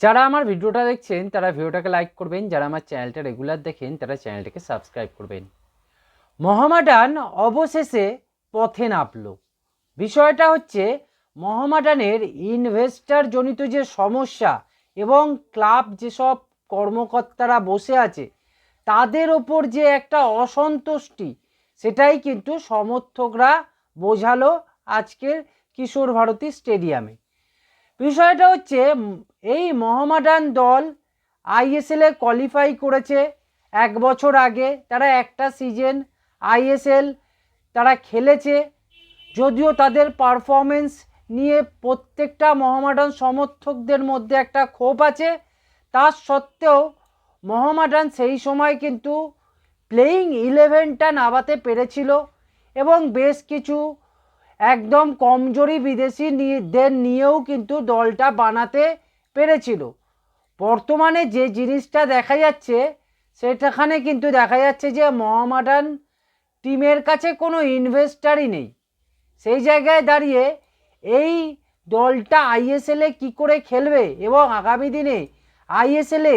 যারা আমার ভিডিওটা দেখছেন, তারা ভিডিওটাকে লাইক করবেন। যারা আমার চ্যানেলটা রেগুলার দেখেন, তারা চ্যানেলটাকে সাবস্ক্রাইব করবেন। মহামাডান অবশেষে পথে নামলো। বিষয়টা হচ্ছে, মহামাডানের ইনভেস্টার জনিত যে সমস্যা এবং ক্লাব যেসব কর্মকর্তারা বসে আছে, তাদের ওপর যে একটা অসন্তুষ্টি, সেটাই কিন্তু সমর্থকরা বোঝালো আজকের কিশোর ভারতী স্টেডিয়ামে। বিষয়টা হচ্ছে এই মহামাডান দল আইএসএলে কোয়ালিফাই করেছে এক বছর আগে। তারা একটা সিজন আইএসএল তারা খেলেছে। যদিও তাদের পারফরমেন্স নিয়ে প্রত্যেকটা মহামাডান সমর্থকদের মধ্যে একটা ক্ষোভ আছে। তা সত্ত্বেও মহামাডান সেই সময় কিন্তু প্লেয়িং ইলেভেনটা নামাতে পেরেছিল এবং বেশ কিছু একদম কমজোরি বিদেশি দের নিয়েও কিন্তু দলটা বানাতে পেরেছিল। বর্তমানে যে জিনিসটা দেখা যাচ্ছে, সেটাখানে কিন্তু দেখা যাচ্ছে যে মহামাডান টিমের কাছে কোনো ইনভেস্টারই নেই। সেই জায়গায় দাঁড়িয়ে এই দলটা আইএসএলে কি করে খেলবে এবং আগামী দিনে আইএসএলে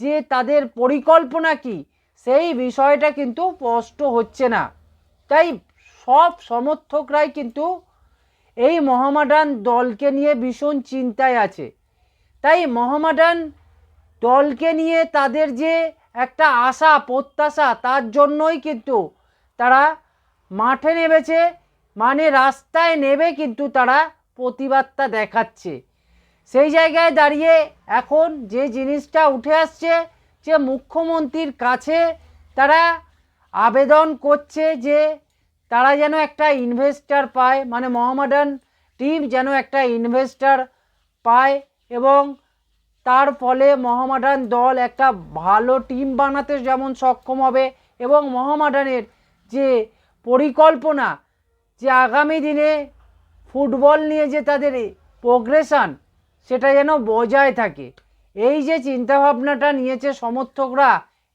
যে তাদের পরিকল্পনা কি, সেই বিষয়টা কিন্তু স্পষ্ট হচ্ছে না। তাই সব সমর্থকরাই কিন্তু এই মহামাডান দলকে নিয়ে ভীষণ চিন্তায় আছে। তাই মহামাডান দলকে নিয়ে তাদের যে একটা আশা, প্রত্যাশা, তার জন্যই কিন্তু তারা মাঠে নেমেছে মানে রাস্তায় নেবে কিন্তু তারা প্রতিবাদটা দেখাচ্ছে। সেই জায়গায় দাঁড়িয়ে এখন যে জিনিসটা উঠে আসছে, যে মুখ্যমন্ত্রীর কাছে তারা আবেদন করছে যে তারা যেন একটা ইনভেস্টার পায় মানে মোহামেডান টিম যেন একটা ইনভেস্টার পায় এবং তার ফলে মোহামেডান দল একটা ভালো টিম বানাতে যেমন সক্ষম হবে এবং মোহামেডানের যে পরিকল্পনা, যে আগামী দিনে ফুটবল নিয়ে যে তাদের প্রোগ্রেশন সেটা যেন বজায় থাকে। এই যে চিন্তাভাবনাটা নিয়েছে সমর্থকরা,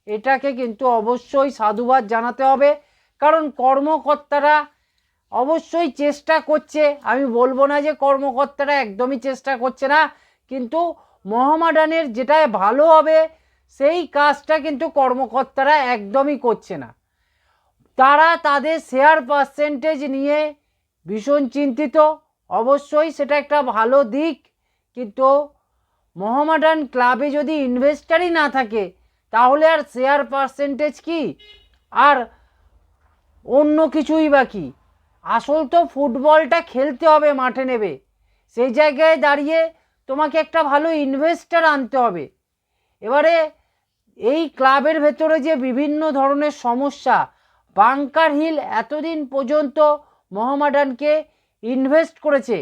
এটাকে কিন্তু অবশ্যই সাধুবাদ জানাতে হবে। কারণ কর্মকর্তারা অবশ্যই চেষ্টা করছে। আমি বলব না যে কর্মকর্তারা একদমই চেষ্টা করছে না, কিন্তু মহামাডানের যেটায় ভালো হবে, সেই কাজটা কিন্তু কর্মকর্তারা একদমই করছে না। তারা তাদের শেয়ার পার্সেন্টেজ নিয়ে ভীষণ চিন্তিত। অবশ্যই সেটা একটা ভালো দিক, কিন্তু মোহামেডান ক্লাবে যদি ইনভেস্টারই না থাকে, তাহলে আর শেয়ার পার্সেন্টেজ কি? আর অন্য কিছুই বাকি আসল তো ফুটবলটা খেলতে হবে, মাঠে নেবে। সেই জায়গায় দাঁড়িয়ে তোমাকে একটা ভালো ইনভেস্টার আনতে হবে। এবারে এই ক্লাবের ভেতরে যে বিভিন্ন ধরনের সমস্যা, বাংকার হিল এতদিন পর্যন্ত মোহামেডানকে ইনভেস্ট করেছে।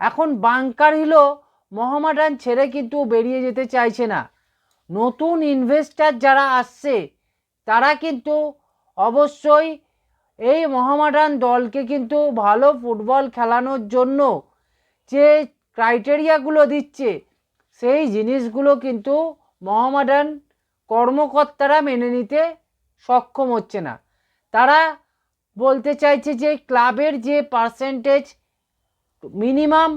এখন বাংকার হিলও মোহামেডান ছেড়ে কিন্তু বেরিয়ে যেতে চাইছে না। নতুন ইনভেস্টার যারা আসছে, তারা কিন্তু অবশ্যই এই মোহামেডান দলকে কিন্তু ভালো ফুটবল খেলানোর জন্য যে ক্রাইটেরিয়াগুলো দিচ্ছে, সেই জিনিসগুলো কিন্তু মোহামেডান কর্মকর্তারা মেনে নিতে সক্ষম হচ্ছে না। তারা বলতে চাইছে যে ক্লাবের যে পার্সেন্টেজ মিনিমাম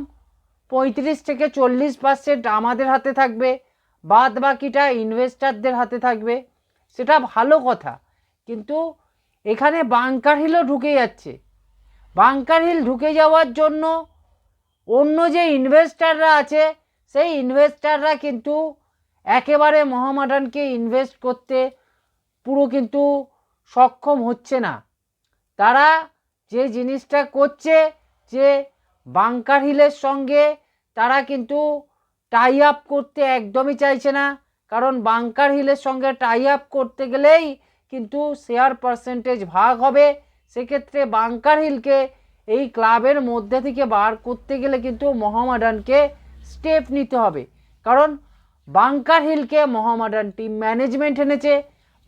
পঁয়ত্রিশ থেকে চল্লিশ পার্সেন্ট আমাদের হাতে থাকবে বাদ বাকিটা ইনভেস্টারদের হাতে থাকবে, সেটা ভালো কথা। কিন্তু এখানে বাংকার হিলও ঢুকে যাচ্ছে। বাংকার হিল ঢুকে যাওয়ার জন্য অন্য যে ইনভেস্টাররা আছে, সেই ইনভেস্টাররা কিন্তু একেবারে মহামাডানকে ইনভেস্ট করতে পুরো কিন্তু সক্ষম হচ্ছে না। তারা যে জিনিসটা করছে, যে বাংকার হিলের সঙ্গে তারা কিন্তু টাই আপ করতে একদমই চাইছে না। কারণ বাংকার হিলের সঙ্গে টাই আপ করতে গেলেই কিন্তু শেয়ার পার্সেন্টেজ ভাগ হবে, সেক্ষেত্রে বাংকার হিলকে এই ক্লাবের মধ্যে থেকে বার করতে গেলে কিন্তু মোহামেডানকে স্টেপ নিতে হবে। কারণ বাংকার হিলকে মোহামেডান টিম ম্যানেজমেন্ট এনেছে।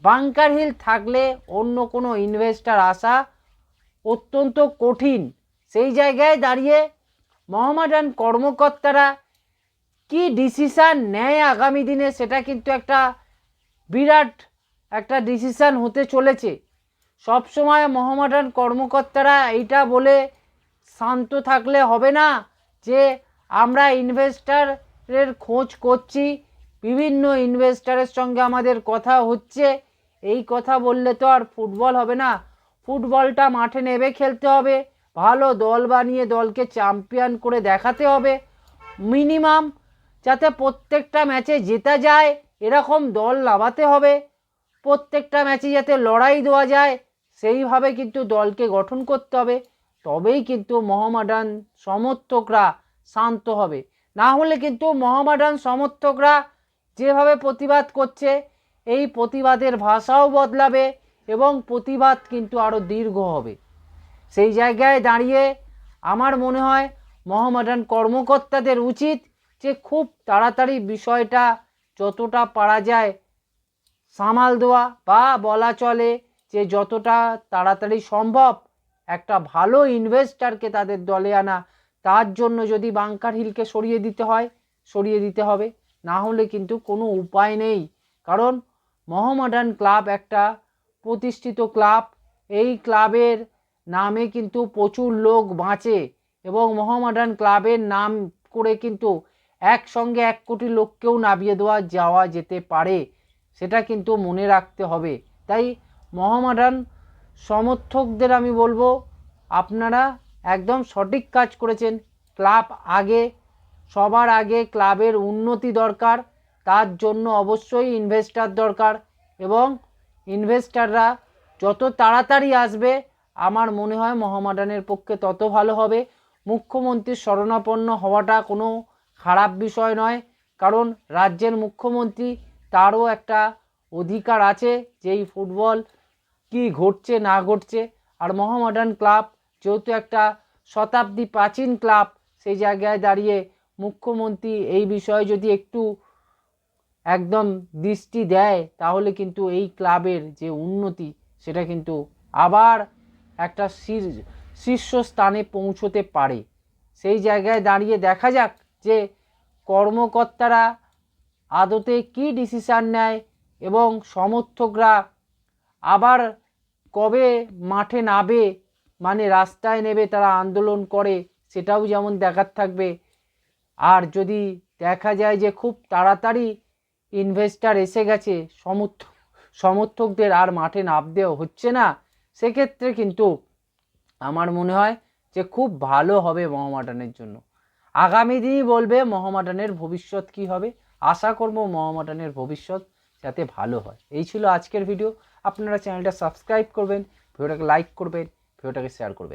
বাংকার হিল থাকলে অন্য কোনো ইনভেস্টার আসা অত্যন্ত কঠিন। সেই জায়গায় দাঁড়িয়ে মোহামেডান কর্মকর্তারা কি ডিসিশান নেয় আগামী দিনে, সেটা কিন্তু একটা বিরাট একটা ডিসিশান হতে চলেছে। সব সময় মোহামেডান কর্মকর্তারা এইটা বলে শান্ত থাকলে হবে না যে আমরা ইনভেস্টারের খোঁজ করছি, বিভিন্ন ইনভেস্টারের সঙ্গে আমাদের কথা হচ্ছে। এই কথা বললে তো আর ফুটবল হবে না। ফুটবলটা মাঠে নেবে খেলতে হবে। ভালো দল বানিয়ে দলকে চ্যাম্পিয়ন করে দেখাতে হবে। মিনিমাম যাতে প্রত্যেকটা ম্যাচে জেতা যায়, এরকম দল লাভাতে হবে। প্রত্যেকটা ম্যাচে যাতে লড়াই দেওয়া যায়, সেইভাবে কিন্তু দলকে গঠন করতে হবে। তবেই কিন্তু মহামাডান সমর্থকরা শান্ত হবে। না হলে কিন্তু মহামাডান সমর্থকরা যেভাবে প্রতিবাদ করছে, এই প্রতিবাদের ভাষাও বদলাবে এবং প্রতিবাদ কিন্তু আরও দীর্ঘ হবে। সেই জায়গায় দাঁড়িয়ে আমার মনে হয় মহামাডান কর্মকর্তাদের উচিত যে খুব তাড়াতাড়ি বিষয়টা যতটা পারা যায় সামাল দেওয়া বা বলা চলে যে যতটা তাড়াতাড়ি সম্ভব একটা ভালো ইনভেস্টারকে তাদের দলে আনা। তার জন্য যদি বাংকার হিলকে সরিয়ে দিতে হয়, সরিয়ে দিতে হবে। না হলে কিন্তু কোনো উপায় নেই। কারণ মহামাডান ক্লাব একটা প্রতিষ্ঠিত ক্লাব এই ক্লাবের নামে কিন্তু প্রচুর লোক বাঁচে এবং মহামাডান ক্লাবের নাম করে কিন্তু একসঙ্গে এক কোটি লোককেও নামিয়ে দেওয়া যাওয়া যেতে পারে। সেটা কিন্তু মনে রাখতে হবে। তাই মহামাডান সমর্থকদের আমি বলব, আপনারা একদম সঠিক কাজ করেছেন। ক্লাব আগে, সবার আগে ক্লাবের উন্নতি দরকার, তার জন্য অবশ্যই ইনভেস্টার দরকার এবং ইনভেস্টাররা যত তাড়াতাড়ি আসবে, আমার মনে হয় মহামাডানের পক্ষে তত ভালো হবে। মুখ্যমন্ত্রীর শরণাপন্ন হওয়াটা কোনো খারাপ বিষয় নয়, কারণ রাজ্যের মুখ্যমন্ত্রী তারও একটা অধিকার আছে যেই ফুটবল কি ঘটছে, না ঘটছে। আর মহামডার্ন ক্লাব যেহেতু একটা শতাব্দী প্রাচীন ক্লাব, সেই জায়গায় দাঁড়িয়ে মুখ্যমন্ত্রী এই বিষয়ে যদি একটু একদম দৃষ্টি দেয়, তাহলে কিন্তু এই ক্লাবের যে উন্নতি, সেটা কিন্তু আবার একটা শীর- শীর্ষস্থানে পৌঁছতে পারে। সেই জায়গায় দাঁড়িয়ে দেখা যাক যে কর্মকর্তারা আদতে কি ডিসিশান নেয় এবং সমর্থকরা আবার কবে মাঠে নাবে মানে রাস্তায় নেবে তারা আন্দোলন করে, সেটাও যেমন দেখার থাকবে। আর যদি দেখা যায় যে খুব তাড়াতাড়ি ইনভেস্টার এসে গেছে, সমর্থ, সমর্থকদের আর মাঠে নামতেও হচ্ছে না, সেক্ষেত্রে কিন্তু আমার মনে হয় যে খুব ভালো হবে মহামাডানের জন্য। আগামী দিনই বলবে মহামাডানের ভবিষ্যৎ কি হবে আশা করব মহামাডানের ভবিষ্যৎ যাতে ভালো হয়। এই ছিল আজকের ভিডিও আপনারা চ্যানেলটা সাবস্ক্রাইব করবেন ভিডিওটাকে লাইক করবেন ভিডিওটাকে শেয়ার করবেন।